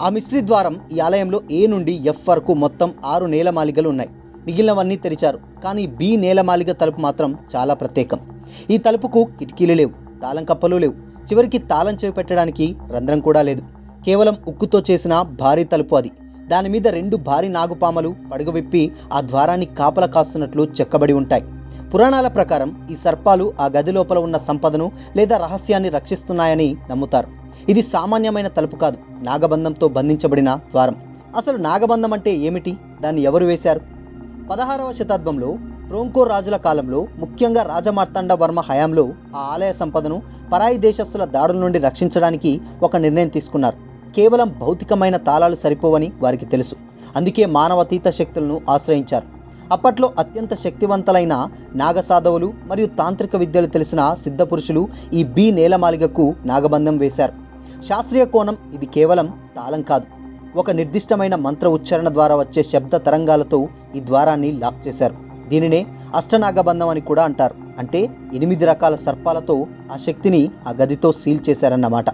ఆ మిస్త్రీ ద్వారం ఈ ఆలయంలో ఏ నుండి ఎఫ్ వరకు మొత్తం ఆరు నేలమాలిగలు ఉన్నాయి. మిగిలినవన్నీ తెరిచారు. కానీ బి నేలమాలిగ తలుపు మాత్రం చాలా ప్రత్యేకం. ఈ తలుపుకు కిటికీలు లేవు తాళం కప్పలు లేవు. చివరికి తాళం చెవి పెట్టడానికి రంధ్రం కూడా లేదు. కేవలం ఉక్కుతో చేసిన భారీ తలుపు అది. దాని మీద రెండు భారీ నాగుపామలు పడగవిప్పి ఆ ద్వారాన్ని కాపల కాస్తున్నట్లు చెక్కబడి ఉంటాయి. పురాణాల ప్రకారం ఈ సర్పాలు ఆ గది లోపల ఉన్న సంపదను లేదా రహస్యాన్ని రక్షిస్తున్నాయని నమ్ముతారు. ఇది సామాన్యమైన తలుపు కాదు. నాగబంధంతో బంధించబడిన ద్వారం. అసలు నాగబంధం అంటే ఏమిటి? దాన్ని ఎవరు వేశారు? పదహారవ శతాబ్దంలో ట్రోంకో రాజుల కాలంలో ముఖ్యంగా రాజమార్తాండ వర్మ హయాంలో ఆ ఆలయ సంపదను పరాయి దేశస్తుల దాడుల నుండి రక్షించడానికి ఒక నిర్ణయం తీసుకున్నారు. కేవలం భౌతికమైన తాళాలు సరిపోవని వారికి తెలుసు. అందుకే మానవతీత శక్తులను ఆశ్రయించారు. అప్పట్లో అత్యంత శక్తివంతులైన నాగసాధవులు మరియు తాంత్రిక విద్యలు తెలిసిన సిద్ధపురుషులు ఈ బి నేలమాలిగకు నాగబంధం వేశారు. శాస్త్రీయ కోణం ఇది కేవలం తాళం కాదు. ఒక నిర్దిష్టమైన మంత్ర ఉచ్చారణ ద్వారా వచ్చే శబ్ద తరంగాలతో ఈ ద్వారాన్ని లాక్ చేశారు. దీనినే అష్టనాగబంధం అని కూడా అంటారు. అంటే ఎనిమిది రకాల సర్పాలతో ఆ శక్తిని ఆ గదితో సీల్ చేశారన్నమాట.